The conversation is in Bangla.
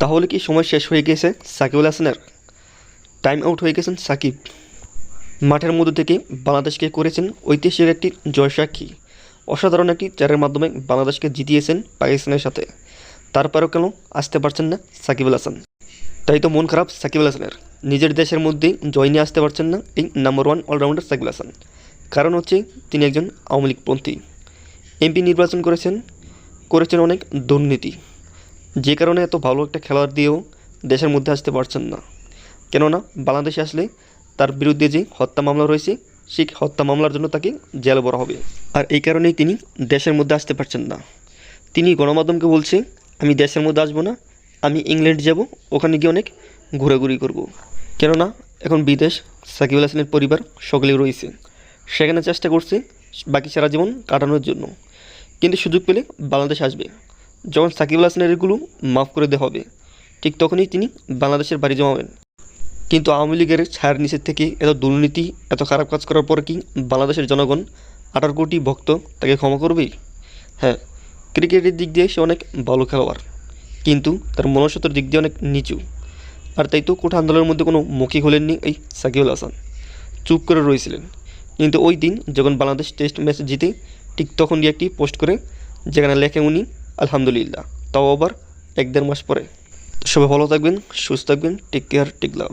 তাহলে কি সময় শেষ হয়ে গেছে? সাকিবুল হাসানের টাইম আউট হয়ে গেছেন সাকিব। মাঠের মধ্যে থেকে বাংলাদেশকে করেছেন ঐতিহাসিক একটি জয়সাক্ষী অসাধারণ একটি চারের মাধ্যমে বাংলাদেশকে জিতিয়েছেন পাকিস্তানের সাথে। তারপরেও কেন আসতে পারছেন না সাকিবুল হাসান। তাই তো মন খারাপ সাকিবুল হাসানের। নিজের দেশের মধ্যেই জয় নিয়ে আসতে পারছেন না এই number one allrounder Sakibul Hasan. কারণ হচ্ছে তিনি একজন আওয়ামী লীগপন্থী এমপি নির্বাচন করেছেন করেছেন অনেক দুর্নীতি। যে কারণে এত ভালো একটা খেলোয়াড় দিয়েও দেশের মধ্যে আসতে পারছেন না। কেননা, বাংলাদেশে আসলে তার বিরুদ্ধে যে হত্যা মামলা রয়েছে, সেই হত্যা মামলার জন্য তাকে জেল ভরা হবে। আর এই কারণেই তিনি দেশের মধ্যে আসতে পারছেন না। তিনি গণমাধ্যমকে বলছে, আমি দেশের মধ্যে আসব না, আমি ইংল্যান্ড যাব, ওখানে গিয়ে অনেক ঘোরাঘুরি করব। কেননা, এখন বিদেশ সাকিবুল হাসানের পরিবার সকলেই রয়েছে। সেখানে চেষ্টা করছে বাকি সারা জীবন কাটানোর জন্য। কিন্তু সুযোগ পেলে বাংলাদেশ আসবে। যখন সাকিবুল হাসানের এগুলো মাফ করে দেওয়া হবে, ঠিক তখনই তিনি বাংলাদেশের বাড়ি জমাবেন। কিন্তু আওয়ামী লীগের ছায়ার নিচের থেকে এত দুর্নীতি, এত খারাপ কাজ করার পর কি বাংলাদেশের জনগণ আঠারো কোটি ভক্ত তাকে ক্ষমা করবেই হ্যাঁ ক্রিকেটের দিক দিয়ে সে অনেক ভালো খেলোয়াড়, কিন্তু তার মনসত্বর দিক দিয়ে অনেক নিচু। আর তাই তো কোটা আন্দোলনের মধ্যে কোনো মুখী হলেননি এই সাকিবুল হাসান। চুপ করে রয়েছিলেন। কিন্তু ওই দিন যখন বাংলাদেশ টেস্ট ম্যাচ জিতে, ঠিক তখন গিয়ে একটি পোস্ট করে, যেখানে লেখে উনি আলহামদুলিল্লাহ। তাও আবার এক দেড় মাস পরে। সবাই ভালো থাকবেন, সুস্থ থাকবেন টেক কেয়ার টেক লাভ